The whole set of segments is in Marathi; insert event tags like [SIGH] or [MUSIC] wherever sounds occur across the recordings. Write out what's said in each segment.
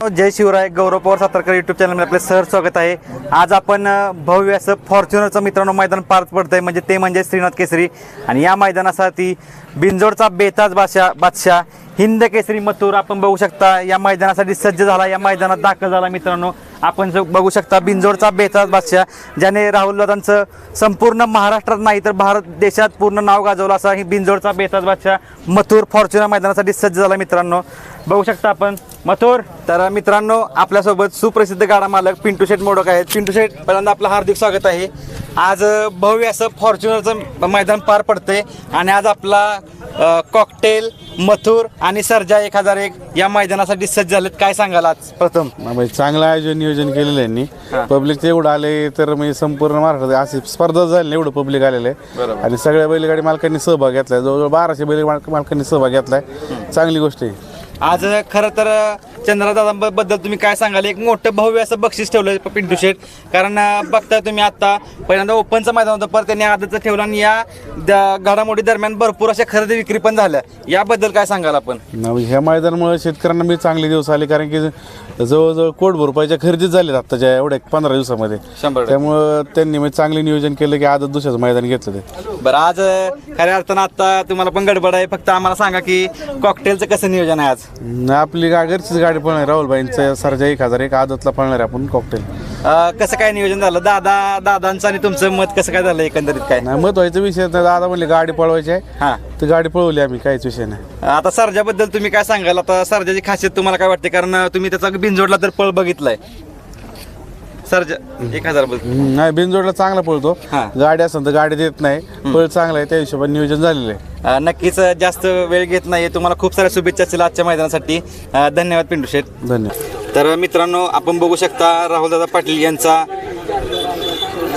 जय शिवराय गौरव पवार सातारकर युट्यूब चॅनलमध्ये आपले सर स्वागत आहे. आज आपण भव्य असं फॉर्च्युनरचं मित्रांनो मैदान पार पडत आहे म्हणजे ते म्हणजे श्रीनाथ केसरी. आणि या मैदानासाठी बिंजोडचा बेताज बादशाह बादशाह हिंद केसरी मथुर आपण बघू शकता या मैदानासाठी सज्ज झाला या मैदानात दाखल झाला मित्रांनो. आपण जो बघू शकता बिंजोडचा बेताज बादशाह ज्याने राहुल दादांचं संपूर्ण महाराष्ट्रात नाही तर भारत देशात पूर्ण नाव गाजवलं असा ही बिंजोडचा बेताज बादशाह मथुर फॉर्च्युनर मैदानासाठी सज्ज झाला मित्रांनो. बघू शकता आपण मथुर. तर मित्रांनो आपल्यासोबत सुप्रसिद्ध गाडा मालक पिंटू शेठ मोडक आहेत. पिंटू शेठ पहिल्यांदा आपलं हार्दिक स्वागत आहे. आज भव्य असं फॉर्च्युनरचं मैदान पार पडतंय आणि आज आपला कॉकटेल मथुर आणि सर्जा एक हजार एक या मैदानासाठी सज्ज झालेत. काय सांगाल आज प्रथम? म्हणजे चांगलं आयोजन नियोजन केलेलं आहे यांनी. पब्लिक एवढं आले तर म्हणजे संपूर्ण महाराष्ट्रात अशी स्पर्धा झाली नाही, एवढं पब्लिक आलेलं आहे. आणि सगळ्या बैलगाडी मालकांनी सहभाग घेतलाय. जवळजवळ बाराशे बैल मालकांनी सहभाग घेतलाय. चांगली गोष्ट आहे. आज खरं तर चंद्रदादांबद्दल तुम्ही काय सांगाल? एक मोठं भव्य असं बक्षीस ठेवलं पिंटू शेठ. कारण बघताय तुम्ही आता पहिल्यांदा ओपनचं मैदान होतं परत त्यांनी आदरचं ठेवलं आणि या घडामोडी दरम्यान भरपूर अशा खरेदी विक्री पण झाल्या. याबद्दल काय सांगाल आपण? ह्या मैदानामुळे शेतकऱ्यांना बी चांगले दिवस आले कारण की जवळजवळ कोट रुपयाच्या खरेदीच झालेत आत्ताच्या एवढ्या पंधरा दिवसामध्ये. शंभर टक्के. त्यामुळं त्यांनी म्हणजे चांगले नियोजन केलं की आदत दुसऱ्याचं मैदान घेतलं ते. बरं आज अं, खऱ्या अर्थानं आता तुम्हाला पण गडबड आहे. फक्त आम्हाला सांगा की कॉकटेलचं कसं नियोजन आहे आज? न आपली गा घरचीच गाडी पळणार राहुलबाईंचं सरजा एक हजार एक आदतला पळणार आहे आपण कॉकटेल अं, कसं काय नियोजन झालं? दादा दादांचं आणि तुमचं मत कसं काय झालं एकंदरीत काय? नाही महत्त्वाचा विषय तर दादा म्हणले गाडी पळवायची आहे. हां. तर गाडी पळवली आम्ही काहीच विषय नाही. आता सर्जाबद्दल तुम्ही काय सांगाल? आता सर्जाची खासियत तुम्हाला काय वाटते? कारण तुम्ही त्याचा बिनजोडला तर पळ बघितलाय. सर्जा एक हजारबद्दल हम्म, नाही बिनजोडला चांगला पळतो. हा. गाडी असेल तर गाडी देत नाही. पळ चांगला आहे त्या हिशोबाने नियोजन झालेलं आहे. अ, नक्कीच अ, जास्त वेळ घेत नाही तुम्हाला खूप साऱ्या शुभेच्छा असतील आजच्या मैदानासाठी. अ, धन्यवाद पिंटू शेठ. धन्यवाद. तर मित्रांनो आपण बघू शकता राहुलदादा पाटील यांचा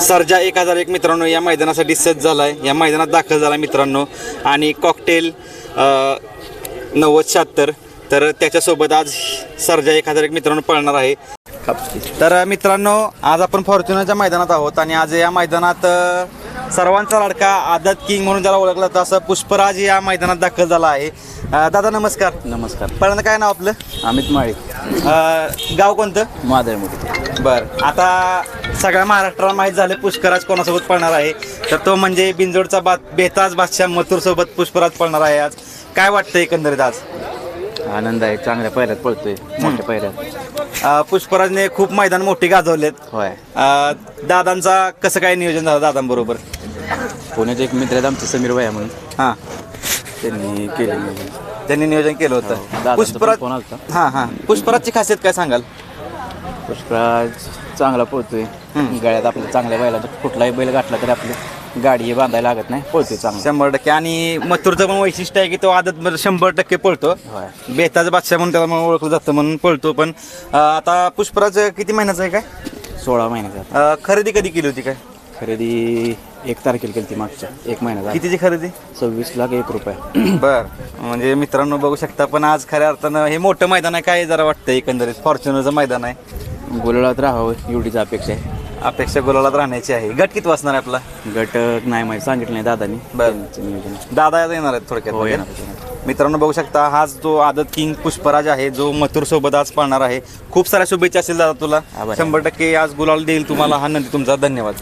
सर्जा एक हजार एक मित्रांनो या मैदानासाठी सज्ज झालाय. या मैदानात दाखल झाला मित्रांनो. आणि कॉकटेल नव्वद शहात्तर. तर त्याच्यासोबत आज सर्जा एक हजार एक मित्रांनो पळणार आहे. तर मित्रांनो आज आपण फॉर्च्युनरच्या मैदानात आहोत. आणि आज या मैदानात सर्वांचा लाडका आदत किंग म्हणून ज्याला ओळखलं जातं असं पुष्पराज या मैदानात दाखल झाला आहे. दादा नमस्कार. नमस्कार. पहिल्यांदा काय नाव आपलं? अमित माळी. गाव कोणतं? मादळमध्ये बर. आता सगळ्या महाराष्ट्राला माहीत झाले पुष्कराज कोणासोबत पळणार आहे. तर तो म्हणजे बिंजोडचा बा बेताज बादशाह मथुर सोबत पुष्पराज पळणार आहे आज. काय वाटतं एकंदरीत आज? आनंद आहे चांगल्या पहिऱ्यात पळतोय मोठ्या पहिऱ्यात अ, पुष्पराजने खूप मैदान मोठी गाजवलेत. होय. अ, दादांचा कसं काय नियोजन झालं दादांबरोबर? पुण्याचे एक मित्र आहेत आमचे समीर वया म्हणून. हां. त्यांनी केले. त्यांनी नियोजन केलं हो, होतं दादांचा पुष्पराज फोन आलता. हां हां. पुष्पराजची खासियत काय सांगाल? पुष्कराज चांगला पळतोय. गळ्यात आपल्या चांगल्या बैलाचा कुठलाही बैल गाठला तरी आपली गाडी हे बांधायला लागत नाही. पळतोय चांगला. शंभर टक्के. आणि मथुरचं पण वैशिष्ट्य आहे की तो आदत शंभर टक्के पळतो. होय. बेताज बादशाह म्हणून त्याला म्हणून ओळखलं जातं म्हणून पळतो पण अ, आता पुष्पराज किती महिन्याचा आहे काय? सोळा महिन्याचा अ, खरेदी कधी केली होती काय? खरेदी एक तारखेला केली ती मागच्या. एक महिन्याचा कितीची खरेदी? सव्वीस लाख एक रुपये. [CLEARS THROAT] बर. म्हणजे मित्रांनो बघू शकता पण आज खऱ्या अर्थानं हे मोठं मैदान आहे काय जरा वाटतं एकंदरीत? फॉर्च्युनरचं मैदान आहे. गोलात राहावं एवढीच अपेक्षा आहे. अपेक्षा गोलाला राहण्याची आहे. गट किती वाचणार आहे आपला? गट नाही माहिती सांगितलं नाही दादानी. बरं. त्यांचं नियोजन. दादा येणार आहेत थोडक्यात हो. येणार मित्रांनो बघू शकता हाच जो आदत किंग पुष्पराज आहे जो मथुर सोबत आज पाळणार आहे. खूप साऱ्या शुभेच्छा असेल दादा तुला. आभार. शंभर टक्के आज गुलाल देईल तुम्हाला. हा नंदी तुमचा. धन्यवाद.